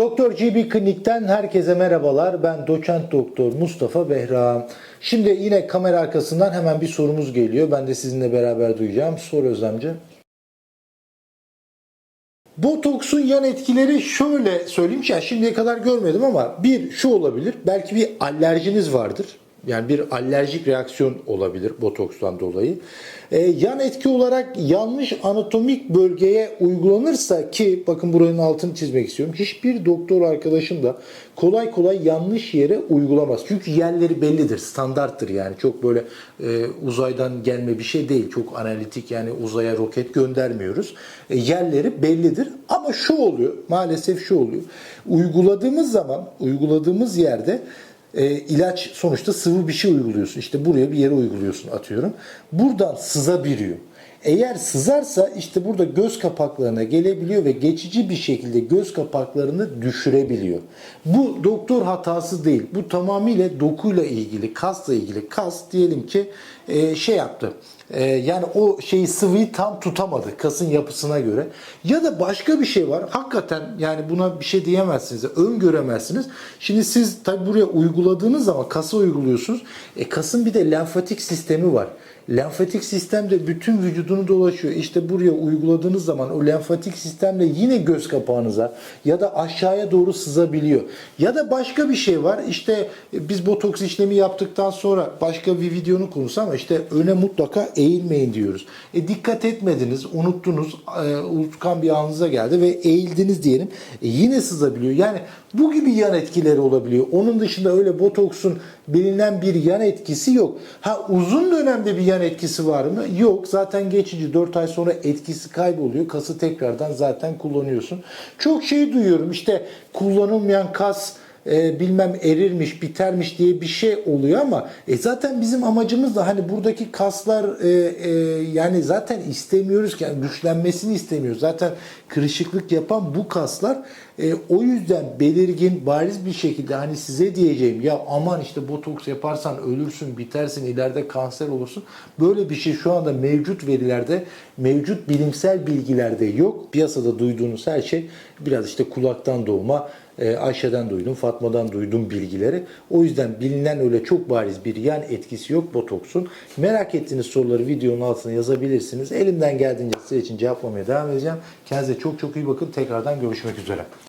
Doktor GB Klinik'ten herkese merhabalar. Ben doçent doktor Mustafa Behram. Şimdi yine kamera arkasından hemen bir sorumuz geliyor. Ben de sizinle beraber duyacağım. Sor Özlemci. Botoksun yan etkileri şöyle söyleyeyim. Ya şimdiye kadar görmedim ama bir şu olabilir. Belki bir alerjiniz vardır. Yani bir alerjik reaksiyon olabilir botokstan dolayı. Ee, yan etki olarak yanlış anatomik bölgeye uygulanırsa ki bakın buranın altını çizmek istiyorum. Hiçbir doktor arkadaşım da kolay kolay yanlış yere uygulamaz. Çünkü yerleri bellidir, standarttır yani. Çok böyle e, uzaydan gelme bir şey değil. Çok analitik yani uzaya roket göndermiyoruz. E, yerleri bellidir ama şu oluyor, maalesef şu oluyor. Uyguladığımız zaman, uyguladığımız yerde e, ilaç sonuçta sıvı bir şey uyguluyorsun. İşte buraya bir yere uyguluyorsun atıyorum. Buradan sızabiliyor. Eğer sızarsa işte burada göz kapaklarına gelebiliyor ve geçici bir şekilde göz kapaklarını düşürebiliyor. Bu doktor hatası değil. Bu tamamıyla dokuyla ilgili, kasla ilgili. Kas diyelim ki e, şey yaptı. E, yani o şeyi sıvıyı tam tutamadı kasın yapısına göre. Ya da başka bir şey var. Hakikaten yani buna bir şey diyemezsiniz. Öngöremezsiniz. Şimdi siz tabi buraya uyguladığınız zaman kasa uyguluyorsunuz. E, kasın bir de lenfatik sistemi var. Lenfatik sistem de bütün vücudunu dolaşıyor. İşte buraya uyguladığınız zaman o lenfatik sistemle yine göz kapağınıza ya da aşağıya doğru sızabiliyor. Ya da başka bir şey var. İşte biz botoks işlemi yaptıktan sonra başka bir videonun konusu ama işte öne mutlaka eğilmeyin diyoruz. E dikkat etmediniz, unuttunuz, e, unutkan bir anınıza geldi ve eğildiniz diyelim. E, yine sızabiliyor. Yani bu gibi yan etkileri olabiliyor. Onun dışında öyle botoksun bilinen bir yan etkisi yok. Ha uzun dönemde bir yan etkisi var mı? Yok. Zaten geçici 4 ay sonra etkisi kayboluyor. Kası tekrardan zaten kullanıyorsun. Çok şey duyuyorum. İşte kullanılmayan kas e, bilmem erirmiş, bitermiş diye bir şey oluyor ama e, zaten bizim amacımız da hani buradaki kaslar e, e, yani zaten istemiyoruz ki yani güçlenmesini istemiyoruz. Zaten kırışıklık yapan bu kaslar e, o yüzden belirgin, bariz bir şekilde hani size diyeceğim ya aman işte botoks yaparsan ölürsün, bitersin, ileride kanser olursun. Böyle bir şey şu anda mevcut verilerde, mevcut bilimsel bilgilerde yok. Piyasada duyduğunuz her şey biraz işte kulaktan doğma, e, Ayşe'den duydum, Fatma'dan duydum bilgileri. O yüzden bilinen öyle çok bariz bir yan etkisi yok botoksun. Merak ettiğiniz soruları videonun altına yazabilirsiniz. Elimden geldiğince sizler için cevaplamaya devam edeceğim. Kendinize çok çok iyi bakın. Tekrardan görüşmek üzere.